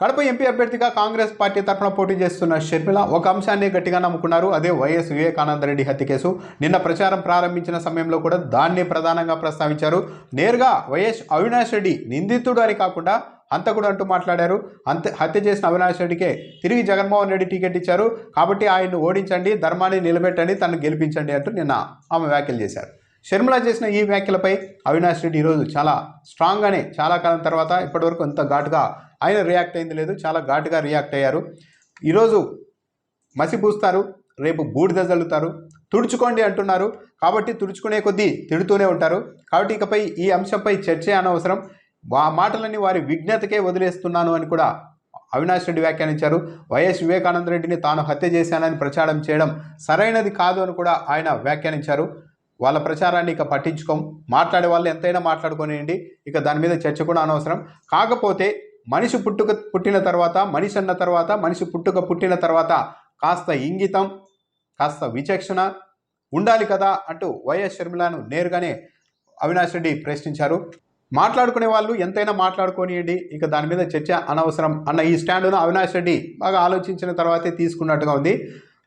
Kadapa MP అభ్యర్థిగా Congress party తరఫున పోటీ చేస్తున్న షర్మిల ఒక అంశాన్ని గట్టిగా నమ్ముకున్నారు. అదే వైఎస్ వివేకానంద రెడ్డి హత్య కేసు. నిన్న ప్రచారం ప్రారంభించిన సమయంలో కూడా దాన్ని ప్రధానంగా ప్రస్తావించారు. నేరుగా వైఎస్ అవినాష్ రెడ్డి నిందితుడు అని కాకుండా హంతకుడు అంటూ మాట్లాడారు. అంత హత్య చేసిన అవినాష్ రెడ్డికే తిరిగి జగన్మోహన్ రెడ్డి టికెట్ ఇచ్చారు. కాబట్టి ఆయన్ను ఓడించండి ధర్మాన్ని నిలబెట్టండి తనను గెలిపించండి అంటూ నిన్న ఆమె వ్యాఖ్యలు చేశారు. షర్మిల చేసిన ఈ వ్యాఖ్యలపై అవినాష్ రెడ్డి ఈరోజు చాలా స్ట్రాంగ్గానే చాలా కాలం తర్వాత ఇప్పటివరకు అంత ఘాటుగా ఆయన రియాక్ట్ అయింది లేదు చాలా ఘాటుగా రియాక్ట్ అయ్యారు. ఈరోజు మసిపూస్తారు రేపు బూడిద జల్లుతారు. తుడుచుకోండి అంటున్నారు. కాబట్టి తుడుచుకునే కొద్దీ తిడుతూనే ఉంటారు. కాబట్టి ఇకపై ఈ అంశంపై చర్చ అనవసరం. ఆ మాటలని వారి విజ్ఞతకే వదిలేస్తున్నాను అని కూడా అవినాష్ రెడ్డి వ్యాఖ్యానించారు. వైఎస్ వివేకానంద రెడ్డిని తాను హత్య చేశానని ప్రచారం చేయడం సరైనది కాదు అని కూడా ఆయన వ్యాఖ్యానించారు. వాళ్ళ ప్రచారాన్ని ఇక పట్టించుకోం. మాట్లాడే వాళ్ళు ఎంతైనా మాట్లాడుకోనివ్వండి ఇక దాని మీద చర్చ కూడా అనవసరం. కాకపోతే మనిషి పుట్టుక పుట్టిన తర్వాత మనిషి అన్న తర్వాత మనిషి పుట్టుక పుట్టిన తర్వాత కాస్త ఇంగితం కాస్త విచక్షణ ఉండాలి కదా అంటూ వైఎస్ షర్మిలను నేరుగానే అవినాష్ రెడ్డి ప్రశ్నించారు. మాట్లాడుకునే వాళ్ళు ఎంతైనా మాట్లాడుకోనియండి. ఇక దాని మీద చర్చ అనవసరం అన్న ఈ స్టాండును అవినాష్ రెడ్డి బాగా ఆలోచించిన తర్వాతే తీసుకున్నట్టుగా ఉంది.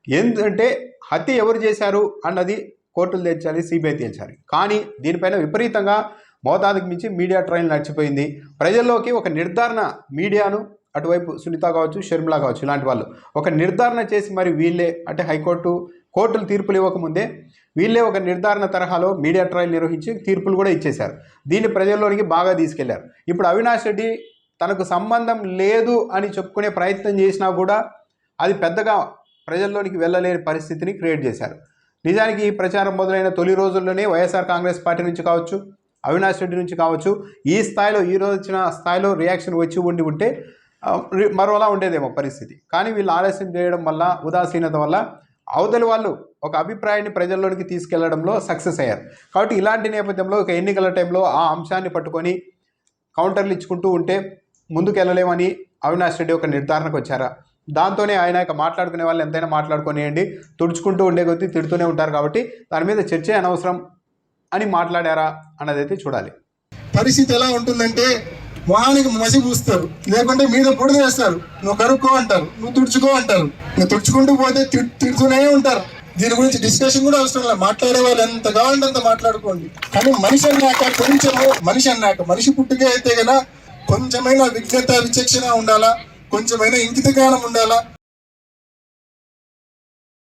ఎందుకంటే హత్య ఎవరు చేశారు అన్నది కోర్టులు తెచ్చాలి సిబిఐ తేల్చాలి. కానీ దీనిపైన విపరీతంగా మోతాదుకు మించి మీడియా ట్రైన్ నడిచిపోయింది. ప్రజల్లోకి ఒక నిర్ధారణ మీడియాను అటువైపు సునీత కావచ్చు షర్మిల కావచ్చు ఇలాంటి వాళ్ళు. ఒక నిర్ధారణ చేసి మరి వీళ్ళే అంటే హైకోర్టు కోర్టులు తీర్పులు ఇవ్వకముందే వీళ్ళే ఒక నిర్ధారణ తరహాలో మీడియా ట్రయల్ నిర్వహించి తీర్పులు కూడా ఇచ్చేశారు. దీన్ని ప్రజల్లోనికి బాగా తీసుకెళ్ళారు. ఇప్పుడు అవినాష్ రెడ్డి తనకు సంబంధం లేదు అని చెప్పుకునే ప్రయత్నం చేసినా కూడా అది పెద్దగా ప్రజల్లోనికి వెళ్ళలేని పరిస్థితిని క్రియేట్ చేశారు. నిజానికి ఈ ప్రచారం మొదలైన తొలి రోజుల్లోనే వైఎస్ఆర్ కాంగ్రెస్ పార్టీ నుంచి కావచ్చు అవినాష్ రెడ్డి నుంచి కావచ్చు ఈ స్థాయిలో ఈ రోజు వచ్చిన స్థాయిలో రియాక్షన్ వచ్చి ఉండి ఉంటే మరోలా ఉండేదేమో పరిస్థితి. కానీ వీళ్ళు ఆలస్యం చేయడం వల్ల ఉదాసీనత వల్ల అవతలి వాళ్ళు ఒక అభిప్రాయాన్ని ప్రజల్లోనికి తీసుకెళ్ళడంలో సక్సెస్ అయ్యారు. కాబట్టి ఇలాంటి నేపథ్యంలో ఒక ఎన్నికల టైంలో ఆ అంశాన్ని పట్టుకొని కౌంటర్లు ఇచ్చుకుంటూ ఉంటే ముందుకెళ్ళలేమని అవినాష్ రెడ్డి ఒక నిర్ధారణకు వచ్చారా. దాంతోనే ఆయన ఇక మాట్లాడుకునే వాళ్ళు ఎంతైనా మాట్లాడుకునేయండి. తుడుచుకుంటూ ఉండే కొద్దీ తిడుతూనే ఉంటారు కాబట్టి దాని మీద చర్చ అనవసరం అని మాట్లాడారా అన్నదైతే చూడాలి. పరిస్థితి ఎలా ఉంటుందంటే మొహానికి మసి పూస్తారు. లేకుంటే మీద పొడి వేస్తారు. నువ్వు కరుక్కో అంటారు. నువ్వు తుడుచుకో అంటారు. నువ్వు తుడుచుకుంటూ పోతే తిడుతూనే ఉంటారు. దీని గురించి డిస్కషన్ కూడా అవసరం లేదు. మాట్లాడే వాళ్ళు ఎంత కావాలంటే అంత మాట్లాడుకోండి. కానీ మనిషి అన్నాక కొంచెము మనిషి అన్నాక మనిషి పుట్టుకే అయితే గన కొంచెమైనా విజ్ఞత విచక్షణ ఉండాలా? కొంచెమైనా ఇంకిత జ్ఞానం ఉండాలా?